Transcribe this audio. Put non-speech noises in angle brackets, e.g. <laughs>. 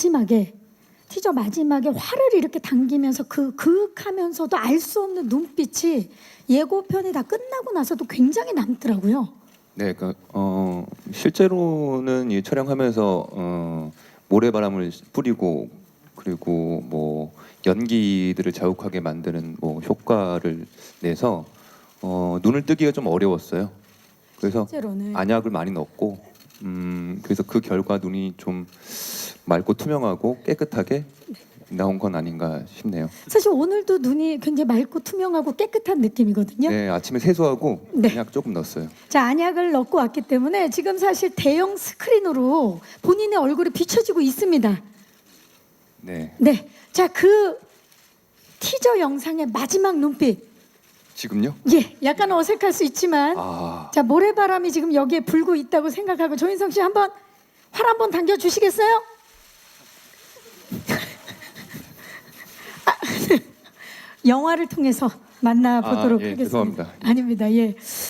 마지막에 티저 마지막에 화를 이렇게 당기면서 그 그윽하면서도 알 수 없는 눈빛이 예고편이 다 끝나고 나서도 굉장히 남더라고요. 네, 그, 어, 실제로는 이 촬영하면서 어, 모래바람을 뿌리고 그리고 뭐 연기들을 자욱하게 만드는 뭐 효과를 내서 어, 눈을 뜨기가 좀 어려웠어요. 그래서 실제로는 안약을 많이 넣었고, 음, 그래서 그 결과 눈이 좀 맑고 투명하고 깨끗하게 나온 건 아닌가 싶네요. 사실 오늘도 눈이 굉장히 맑고 투명하고 깨끗한 느낌이거든요. 네, 아침에 세수하고 네. 안약 조금 넣었어요. 자 안약을 넣고 왔기 때문에 지금 사실 대형 스크린으로 본인의 얼굴이 비춰지고 있습니다. 네, 네, 자 그 티저 영상의 마지막 눈빛, 지금요? 예, 약간 어색할 수 있지만 아, 자 모래바람이 지금 여기에 불고 있다고 생각하고 조인성 씨 한번 활 한번 당겨 주시겠어요? <laughs> 아, 영화를 통해서 만나 보도록 아, 예, 하겠습니다. 죄송합니다. 아닙니다. 예.